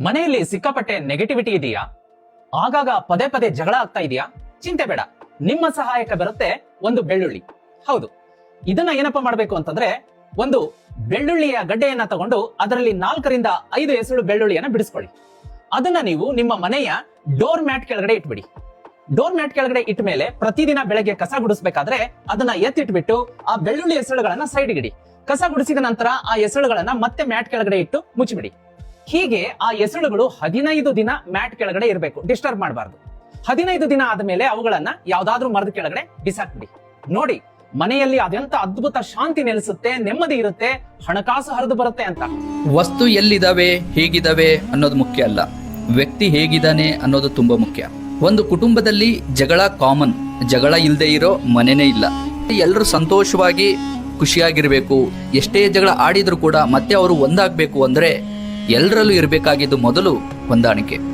ಮನೆಯಲ್ಲಿ ಸಿಕ್ಕಾಪಟ್ಟೆ ನೆಗೆಟಿವಿಟಿ ಇದೆಯಾ? ಆಗಾಗ ಪದೇ ಪದೇ ಜಗಳ ಆಗ್ತಾ ಇದೆಯಾ? ಚಿಂತೆ ಬೇಡ. ನಿಮ್ಮ ಸಹಾಯಕ ಬರುತ್ತೆ ಒಂದು ಬೆಳ್ಳುಳ್ಳಿ. ಹೌದು. ಇದನ್ನ ಏನಪ್ಪಾ ಮಾಡಬೇಕು ಅಂತಂದ್ರೆ, ಒಂದು ಬೆಳ್ಳುಳ್ಳಿಯ ಗಡ್ಡೆಯನ್ನ ತಗೊಂಡು ಅದರಲ್ಲಿ ನಾಲ್ಕರಿಂದ ಐದು ಎಸಳು ಬೆಳ್ಳುಳ್ಳಿಯನ್ನ ಬಿಡಿಸ್ಕೊಳ್ಳಿ. ಅದನ್ನ ನೀವು ನಿಮ್ಮ ಮನೆಯ ಡೋರ್ ಮ್ಯಾಟ್ ಕೆಳಗಡೆ ಇಟ್ಬಿಡಿ. ಡೋರ್ ಮ್ಯಾಟ್ ಕೆಳಗಡೆ ಇಟ್ಟ ಮೇಲೆ ಪ್ರತಿದಿನ ಬೆಳಗ್ಗೆ ಕಸ ಗುಡಿಸ್ಬೇಕಾದ್ರೆ ಅದನ್ನ ಎತ್ತಿಟ್ಬಿಟ್ಟು ಆ ಬೆಳ್ಳುಳ್ಳಿ ಎಸಳುಗಳನ್ನ ಸೈಡ್ ಇಡಿ. ಕಸ ಗುಡಿಸಿದ ನಂತರ ಆ ಎಸಳುಗಳನ್ನ ಮತ್ತೆ ಮ್ಯಾಟ್ ಕೆಳಗಡೆ ಇಟ್ಟು ಮುಚ್ಚಿಬಿಡಿ. ಹೀಗೆ ಆ ಎಸಳುಗಳು ಹದಿನೈದು ದಿನ ಮ್ಯಾಟ್ ಕೆಳಗಡೆ ಇರಬೇಕು ಡಿಸ್ಟರ್ಬ್ ಮಾಡಬಾರ್ದು. ಹದಿನೈದು ದಿನ ಆದಮೇಲೆ ಅವುಗಳನ್ನ ಯಾವ್ದಾದ್ರೂ ಮರದ ಕೆಳಗಡೆ ಬಿಸಾಕ್ಬಿಡಿ. ನೋಡಿ, ಮನೆಯಲ್ಲಿ ಅದೆಂತ ಅದ್ಭುತ ಶಾಂತಿ ನೆಲೆಸುತ್ತೆ, ನೆಮ್ಮದಿ ಇರುತ್ತೆ, ಹಣಕಾಸು ಹರಿದು ಬರುತ್ತೆ ಅಂತ. ವಸ್ತು ಎಲ್ಲಿದಾವೆ, ಹೇಗಿದಾವೆ ಅನ್ನೋದು ಮುಖ್ಯ ಅಲ್ಲ. ವ್ಯಕ್ತಿ ಹೇಗಿದ್ದಾನೆ ಅನ್ನೋದು ತುಂಬಾ ಮುಖ್ಯ. ಒಂದು ಕುಟುಂಬದಲ್ಲಿ ಜಗಳ ಕಾಮನ್ ಜಗಳ ಇಲ್ಲದೆ ಇರೋ ಮನೆನೇ ಇಲ್ಲ. ಎಲ್ಲರೂ ಸಂತೋಷವಾಗಿ, ಖುಷಿಯಾಗಿರ್ಬೇಕು. ಎಷ್ಟೇ ಜಗಳ ಆಡಿದ್ರು ಕೂಡ ಮತ್ತೆ ಅವರು ಒಂದಾಗಬೇಕು ಅಂದ್ರೆ ಎಲ್ಲರಲ್ಲೂ ಇರಬೇಕಾಗಿದ್ದು ಮೊದಲು ಹೊಂದಾಣಿಕೆ.